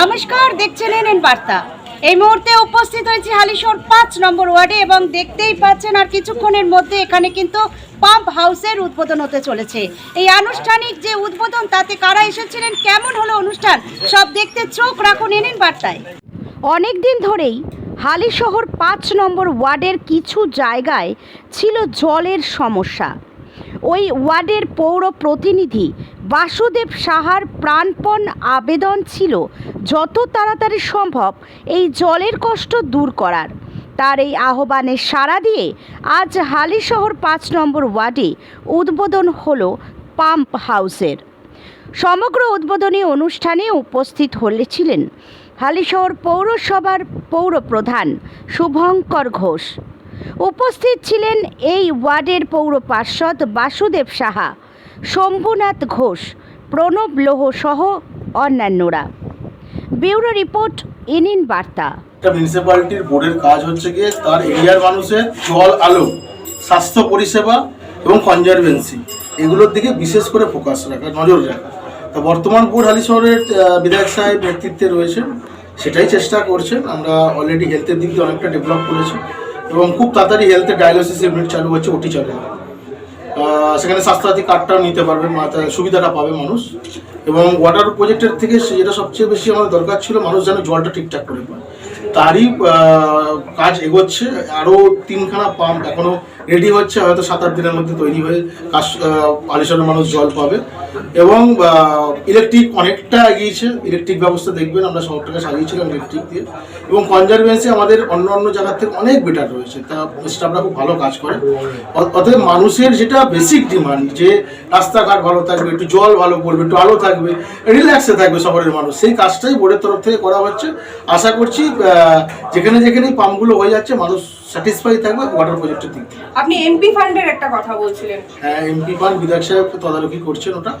নমস্কার, দেখছেন এনএন বার্তা। এই মুহূর্তে উপস্থিত হয়েছি হালিশোর পাঁচ নম্বর ওয়ার্ডে এবং দেখতেই পাচ্ছেন আর কিছুক্ষণের মধ্যে এখানে কিন্তু পাম্প হাউসের উদ্বোধন হতে চলেছে। এই আনুষ্ঠানিক যে উদ্বোধন, তাতে কারা এসেছিলেন, কেমন হলো অনুষ্ঠান, সব দেখতে চোখ রাখুন এনএন বার্তায়। অনেক দিন ধরেই হালিশহর পাঁচ নম্বর ওয়ার্ডের কিছু জায়গায় ছিল জলের সমস্যা। ওই ওয়ার্ডের পৌর প্রতিনিধি বাসুদেব সাহার প্রাণপণ আবেদন ছিল যত তাড়াতাড়ি সম্ভব এই জলের কষ্ট দূর করার। তার এই আহ্বানে সাড়া দিয়ে আজ হালিশহর পাঁচ নম্বর ওয়ার্ডে উদ্বোধন হলো পাম্প হাউসের। সমগ্র উদ্বোধনী অনুষ্ঠানে উপস্থিত হলেছিলেন হালিশহর পৌরসভার পৌর প্রধান শুভঙ্কর ঘোষ। উপস্থিত ছিলেন এই ওয়ার্ডের পৌর পার্ষদ বাসুদেব সাহা শম্ভুনাথ ঘোষ প্রণব লোহ সহ অন্যান্যরা। ব্যুরো রিপোর্ট ইনিন বার্তা। মিউনিসিপ্যালিটির বোর্ডের কাজ হচ্ছে গিয়ে তার এরিয়ার মানুষের জল আলো স্বাস্থ্য পরিষেবা এবং কনজারভেন্সি এগুলোর দিকে বিশেষ করে ফোকাস রাখা নজর রাখা তা বর্তমান বোর্ড হালি শহরের আহ, বিধায়ক সাহেব নেতৃত্বে রয়েছেন সেটাই চেষ্টা করছেন। আমরা অলরেডি হেলথের দিক দিয়ে অনেকটা ডেভেলপ করেছি। এবং খুব তাড়াতাড়ি হেলথে ডায়ালিসিস ইউনিট চালু হচ্ছে ওটি চালু সেখানে স্বাস্থ্যসাথী কার্ডটাও নিতে পারবে সুবিধাটা পাবে মানুষ। এবং ওয়াটার প্রজেক্টের থেকে যেটা সবচেয়ে বেশি আমাদের দরকার ছিল, মানুষ যেন জলটা ঠিকঠাক করে পায়। তারই কাজ এগোচ্ছে। আরও তিনখানা পাম্প এখনও রেডি হচ্ছে। হয়তো সাত আট দিনের মধ্যে তৈরি হয়ে কাজ আলিশানের মানুষ জল পাবে। এবং ইলেকট্রিক অনেকটা এগিয়েছে। ইলেকট্রিক ব্যবস্থা দেখবেন, আমরা শহরটাকে সাজিয়েছিলাম ইলেকট্রিক দিয়ে। এবং কনজারভেন্সি আমাদের অন্য অন্য জায়গার থেকে অনেক বেটার রয়েছে। তা স্টাফরা খুব ভালো কাজ করে অতএব মানুষের যেটা বেসিক ডিমান্ড যে রাস্তাঘাট ভালো থাকবে, একটু জল ভালো পড়বে, একটু আলো থাকবে রিল্যাক্সে থাকবে শহরের মানুষ, সেই কাজটাই বোর্ডের তরফ থেকে করা হচ্ছে। আশা করছি যেখানে যেখানে পাম্পগুলো হয়ে যাচ্ছে মানুষ স্যাটিসফাই থাকবে ওয়াটার প্রজেক্টের দিক থেকে। আপনি এমপি ফান্ডের একটা কথা বলছিলেন। হ্যাঁ এমপি ফান্ড বিধায়ক সাহেব তদারকি করছেন ওটা।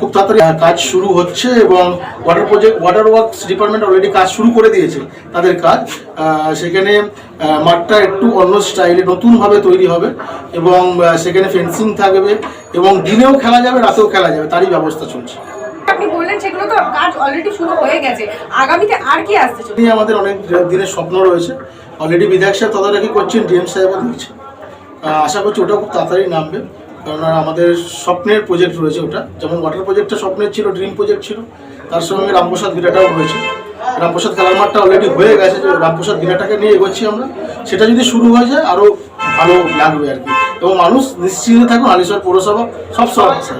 খুব তাড়াতাড়ি কাজ শুরু হচ্ছে এবং water project water works department already কাজ শুরু করে দিয়েছে তাদের কাজ। সেখানে মাঠটা একটু অন্য স্টাইলে নতুনভাবে তৈরি হবে এবং সেখানে ফেন্সিং থাকবে এবং দিনেও খেলা যাবে রাতেও খেলা যাবে তারই ব্যবস্থা চলছে। আপনি বললেন, সেগুলো তো কাজ অলরেডি শুরু হয়ে গেছে। আগামীতে আর কি আসতে চলেছে? আমাদের অনেক দিনের স্বপ্ন রয়েছে। অলরেডি বিধায়ক সাহেব তদারকি করছেন, ডিএম সাহেবও দেখছেন আশা করছি ওটা খুব তাড়াতাড়ি নামবে। কারণ আমাদের স্বপ্নের প্রজেক্ট রয়েছে ওটা। যেমন ওয়াটার প্রজেক্টটা স্বপ্নের ছিল ড্রিম প্রজেক্ট ছিল, তার সঙ্গে রামপ্রসাদ বিরাটাও রয়েছে। রামপ্রসাদ খেলার অলরেডি হয়ে গেছে, যে রামপ্রসাদ বিরাটাকে নিয়ে এগোচ্ছি আমরা। সেটা যদি শুরু হয়ে যায় আরও ভালো লাগবে আর কি। এবং মানুষ নিশ্চিন্তে থাকুন আলিশ্বর পৌরসভা সব আছে।